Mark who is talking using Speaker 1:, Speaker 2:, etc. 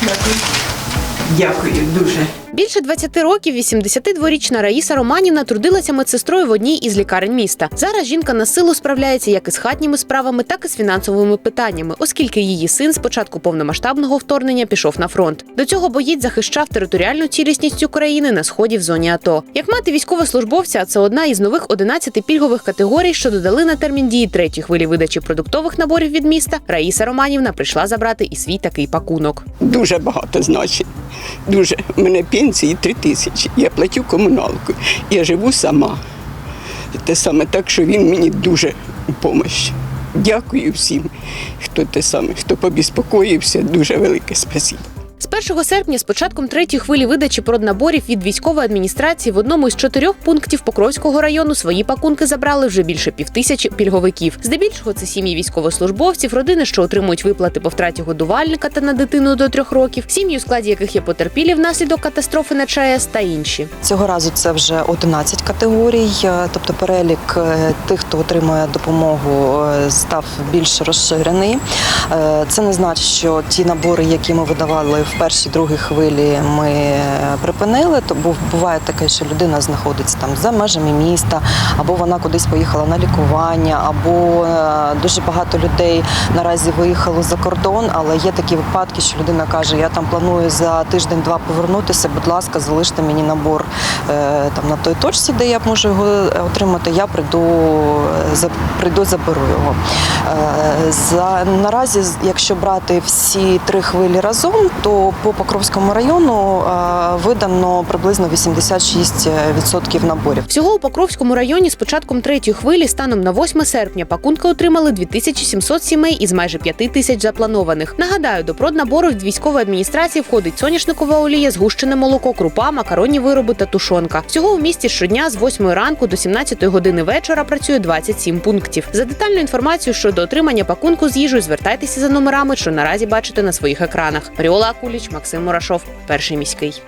Speaker 1: Gracias. Дякую дуже.
Speaker 2: Більше 20 років 82-річна Раїса Романівна трудилася медсестрою в одній із лікарень міста. Зараз жінка на силу справляється як із хатніми справами, так і з фінансовими питаннями, оскільки її син з початку повномасштабного вторгнення пішов на фронт. До цього боєць захищав територіальну цілісність України на сході в зоні АТО. Як мати військовослужбовця, це одна із нових 11 пільгових категорій, що додали на термін дії третьої хвилі видачі продуктових наборів від міста. Раїса Романівна прийшла забрати і свій такий пакунок.
Speaker 3: Дуже багато значить. Дуже. У мене пенсії три тисячі. Я платю комуналку. Я живу сама. Те саме так, що він мені дуже у помощь. Дякую всім, хто те саме, хто побіспокоївся. Дуже велике спасибо.
Speaker 2: З 1 серпня, з початком третьої хвилі видачі проднаборів від військової адміністрації в одному із чотирьох пунктів Покровського району свої пакунки забрали вже більше півтисячі пільговиків. Здебільшого це сім'ї військовослужбовців, родини, що отримують виплати по втраті годувальника та на дитину до трьох років, сім'ї, у складі яких є потерпілі внаслідок катастрофи на ЧАЕС та інші.
Speaker 4: Цього разу це вже 11 категорій, е, тобто перелік е, тих, хто отримує допомогу, е, став більш розширений. Це не значить, що ті набори, які ми видавали в першій другій хвилі, ми е, припинили. То був- буває таке, що людина знаходиться там за межами міста, або вона кудись поїхала на лікування, або е, дуже багато людей наразі виїхало за кордон, але є такі випадки, що людина каже: я там планую за тиждень-два повернутися. Будь ласка, залиште мені набор е, там на той точці, де я можу його отримати. Я прийду, прийду, заберу його. За наразі, якщо брати всі три хвилі разом, то по Покровському району е, видано приблизно 86% наборів.
Speaker 2: Всього у Покровському районі з початком третьої хвилі станом на 8 серпня пакунки отримали 2700 сімей із майже 5 тисяч запланованих. Нагадаю, до проднабору від військової адміністрації входить соняшникова олія, згущене молоко, крупа, макаронні вироби та тушонка. Всього у місті щодня з 8 ранку до 17 години вечора працює 27 пунктів. За детальну інформацію щодо отримання пакунку з їжею звертайтеся за номерами, що наразі бачите на своїх екранах. Маріола Акуліч, Максим Мурашов, перший міський.